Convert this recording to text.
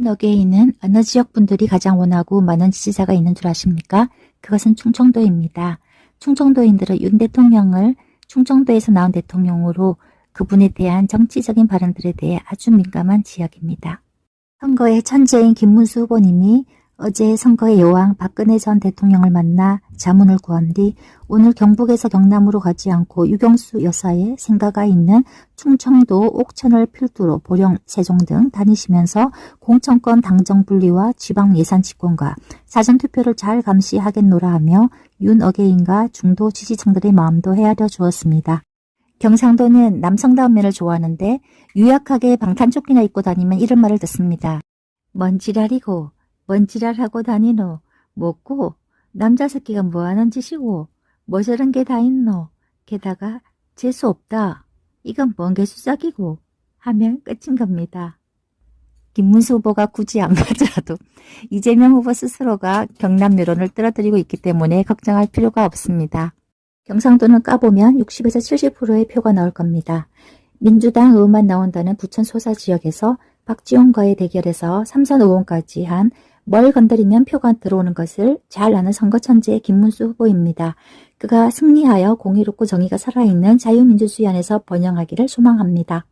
너게이는 어느 지역 분들이 가장 원하고 많은 지지자가 있는 줄 아십니까? 그것은 충청도입니다. 충청도인들은 윤 대통령을 충청도에서 나온 대통령으로 그분에 대한 정치적인 발언들에 대해 아주 민감한 지역입니다. 선거의 천재인 김문수 후보님이 어제 선거의 여왕 박근혜 전 대통령을 만나 자문을 구한 뒤 오늘 경북에서 경남으로 가지 않고 유경수 여사의 생가가 있는 충청도 옥천을 필두로 보령, 세종 등 다니시면서 공천권 당정 분리와 지방 예산 집권과 사전투표를 잘 감시하겠노라 하며 윤 어게인과 중도 지지층들의 마음도 헤아려 주었습니다. 경상도는 남성다운 면을 좋아하는데 유약하게 방탄조끼나 입고 다니면 이런 말을 듣습니다. 뭔 지랄이고 뭔 지랄 하고 다니노 뭐고 남자 새끼가 뭐하는 짓이고 뭐 저런 게 다 있노 게다가 재수 없다 이건 뭔 개수작이고 하면 끝인 겁니다. 김문수 후보가 굳이 안 가더라도 이재명 후보 스스로가 경남 여론을 끌어들이고 있기 때문에 걱정할 필요가 없습니다. 경상도는 까보면 60에서 70%의 표가 나올 겁니다. 민주당 의원만 나온다는 부천 소사 지역에서 박지원과의 대결에서 삼선 의원까지 한 뭘 건드리면 표가 들어오는 것을 잘 아는 선거 천재 김문수 후보입니다. 그가 승리하여 공의롭고 정의가 살아있는 자유민주주의 안에서 번영하기를 소망합니다.